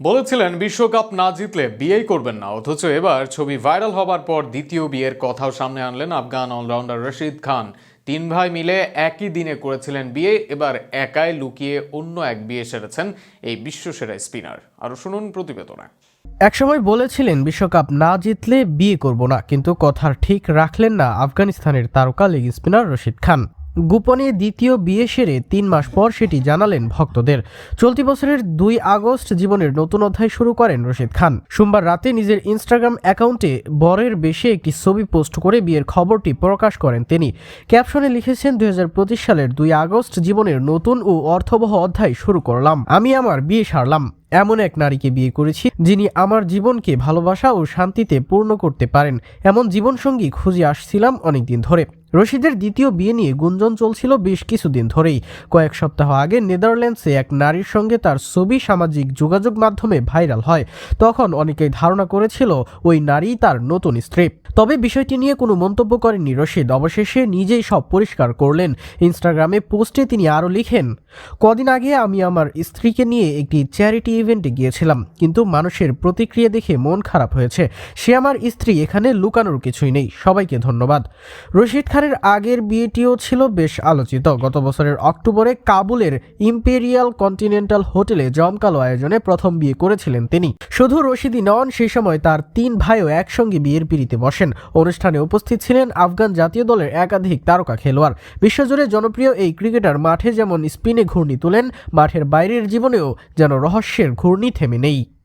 বলেছিলেন, বিশ্বকাপ না জিতলে বিয়েই করবেন না, অথচ এবার ছবি ভাইরাল হবার পর দ্বিতীয় বিয়ের কথাও সামনে আনলেন আফগান অলরাউন্ডার রশিদ খান। তিন ভাই মিলে একই দিনে করেছিলেন বিয়ে, এবার একাই লুকিয়ে অন্য এক বিয়ে সেরেছেন এই বিশ্বসেরা স্পিনার। আরও শুনুন প্রতিবেদনে। একসময় বলেছিলেন, বিশ্বকাপ না জিতলে বিয়ে করব না, কিন্তু কথার ঠিক রাখলেন না আফগানিস্তানের তারকা লেগ স্পিনার রশিদ খান। গোপনে দ্বিতীয় বিয়ে সেরে তিন মাস পর সেটি জানালেন ভক্তদের। চলতি বছরের দুই আগস্ট জীবনের নতুন অধ্যায় শুরু করেন রশিদ খান। সোমবার রাতে নিজের ইনস্টাগ্রাম অ্যাকাউন্টে বরের বেশে একটি ছবি পোস্ট করে বিয়ের খবরটি প্রকাশ করেন তিনি। ক্যাপশনে লিখেছেন, দুই হাজার পঁচিশ সালের দুই আগস্ট জীবনের নতুন ও অর্থবহ অধ্যায় শুরু করলাম। আমি আমার বিয়ে সারলাম। এমন এক নারীকে বিয়ে করেছি যিনি আমার জীবনকে ভালোবাসা ও শান্তিতে পূর্ণ করতে পারেন। এমন জীবনসঙ্গী খুঁজে আসছিলাম অনেকদিন ধরে। রশিদের দ্বিতীয় বিয়ে নিয়ে গুঞ্জন চলছিল বেশ কিছুদিন ধরেই। কয়েক সপ্তাহ আগে নেদারল্যান্ডসে এক নারীর সঙ্গে তার ছবি সামাজিক যোগাযোগ মাধ্যমে ভাইরাল হয়। তখন অনেকেই ধারণা করেছিল ওই নারী তার নতুন স্ত্রী। তবে বিষয়টি নিয়ে কোনো মন্তব্য করেননি রশিদ। অবশেষে নিজেই সব পরিষ্কার করলেন। ইনস্টাগ্রামে পোস্টে তিনি আরও লিখেন, কদিন আগে আমি আমার স্ত্রীকে নিয়ে একটি চ্যারিটি ইভেন্টে গিয়েছিলাম, কিন্তু মানুষের প্রতিক্রিয়া দেখে মন খারাপ হয়েছে। সে আমার স্ত্রী, এখানে লুকানোর কিছুই নেই। সবাইকে ধন্যবাদ। রশিদ খানের আগের বিয়েটিও ছিল বেশ আলোচিত। গত বছরের অক্টোবরে কাবুলের ইম্পেরিয়াল কন্টিনেন্টাল হোটেলে জমকালো আয়োজনে প্রথম বিয়ে করেছিলেন তিনি। শুধু রশিদি নন, সেই সময় তার তিন ভাইও একসঙ্গে বিয়ের পিড়িতে বসেন। অনুষ্ঠানে উপস্থিত ছিলেন আফগান জাতীয় দলের একাধিক তারকা খেলোয়াড়। বিশ্বজুড়ে জনপ্রিয় এই ক্রিকেটার মাঠে যেমন স্পিনে ঘূর্ণি তোলেন, মাঠের বাইরের জীবনেও যেন রহস্যের ঘূর্ণি থেমে নেই।